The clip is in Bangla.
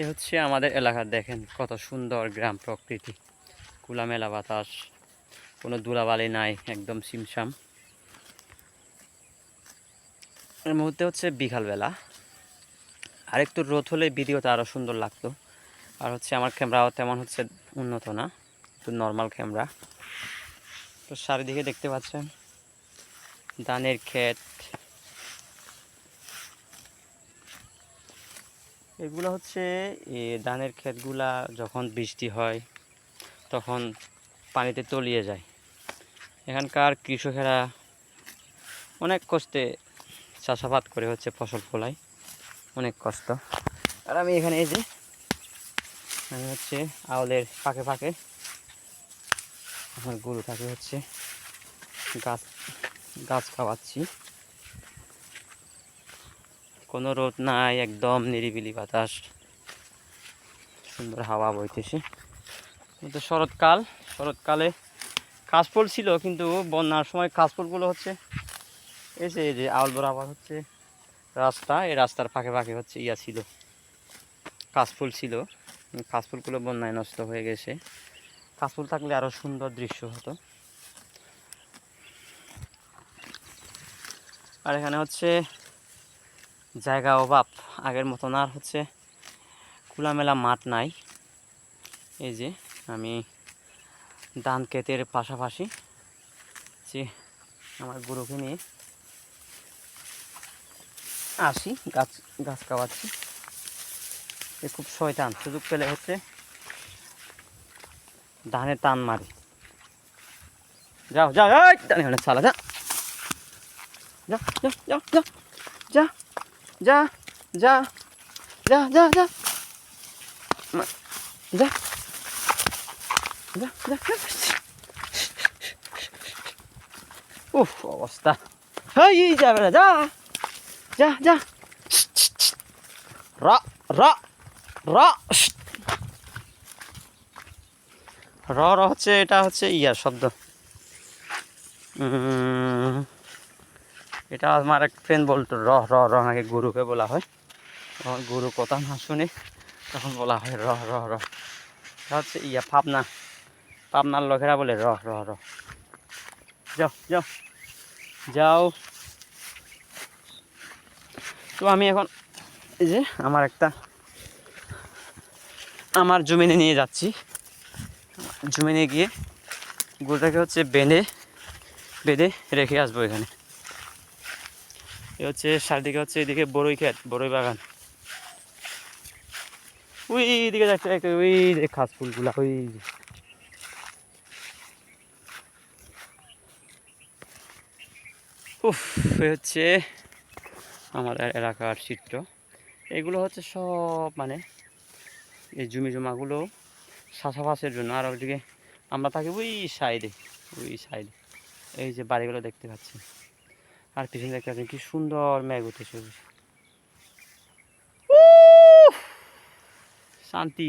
এই হচ্ছে আমাদের এলাকার দেখেন কত সুন্দর গ্রাম প্রকৃতি। খোলামেলা বাতাস, কোনো ধুলাবালি নাই, একদম সিমসাম। এর মুহূর্তে হচ্ছে বিকালবেলা। আর একটু রোদ হলে ভিডিওটা আরও সুন্দর লাগতো। আর হচ্ছে আমার ক্যামেরাও তেমন হচ্ছে উন্নত না, একটু নর্মাল ক্যামেরা। তো চারিদিকে দেখতে পাচ্ছেন, ধানের ক্ষেত এগুলো হচ্ছে ধানের ক্ষেতগুলা যখন বৃষ্টি হয়, তখন পানিতে তলিয়ে যায়। এখানকার কৃষকেরা অনেক কষ্টে চাষাবাদ করে হচ্ছে ফসল ফলায়। অনেক কষ্ট। আর আমি এখানে এই যে, আমি হচ্ছে আওলের ফাঁকে ফাঁকে আমার গরু থাকে হচ্ছে গাছ গাছ খাওয়াচ্ছি। কোনো রোদ নাই, একদম নিরিবিলি বাতাস। সুন্দর হাওয়া বইতেছে। কিন্তু শরৎকাল, শরৎকালে কাশফুল ছিল, কিন্তু বন্যার সময় কাশফুলগুলো হচ্ছে যে, এই যে, আউল বরাবর হচ্ছে রাস্তা, এই রাস্তার ফাঁকে ফাঁকে হচ্ছে ইয়া ছিল, কাশফুল ছিল। কাশফুলগুলো বন্যায় নষ্ট হয়ে গেছে। কাশফুল থাকলে আরও সুন্দর দৃশ্য হতো। আর এখানে হচ্ছে জায়গা অভাব আগের মতন আর হচ্ছে খোলামেলা মাঠ নাই। এই যে আমি ধান ক্ষেতের পাশাপাশি যে আমার গরুকে নিয়ে আসি, গাছ গাছ খাওয়াচ্ছি এ খুব শয়তান। সুযোগ পেলে হচ্ছে ধানে টান মারি। যাও যাও টানে চালা যা যা যা যা যা। যা যা যা যা যা। যা যা যা উফ, অবস্থা। হেই যাবে না যা। যা যা। রা রা রা র হচ্ছে এটা হচ্ছে ইয়ার শব্দ এটা আমার এক ফ্রেন্ড বলতো র র র নাকি গুরুকে বলা হয়। তখন গরু কথা না শুনে তখন বলা হয় র র র এটা হচ্ছে ইয়া, পাবনা। পাবনার লোকেরা বলে র র র যাও যাও। যাও। তো আমি এখন এই যে আমার একটা, আমার জমিনে নিয়ে যাচ্ছি। জমিনে গিয়ে গরুটাকে হচ্ছে বেঁধে বেঁধে রেখে আসব এখানে। এ হচ্ছে চারদিকে হচ্ছে এদিকে বড়ই ক্ষেত, বড়ই বাগান। ওই দিকে যাচ্ছে ওই যে খাস ফুলগুলা ওই উফ হচ্ছে আমার এলাকার চিত্র। এগুলো হচ্ছে সব মানে এই জমি জমাগুলো চাষাবাসের জন্য। আর ওইদিকে আমরা থাকি ওই সাইডে ওই সাইডে। এই যে বাড়িগুলো দেখতে পাচ্ছি আর পিছনে দেখতে পাচ্ছেন কি সুন্দর মেঘ উঠেছে। শান্তি।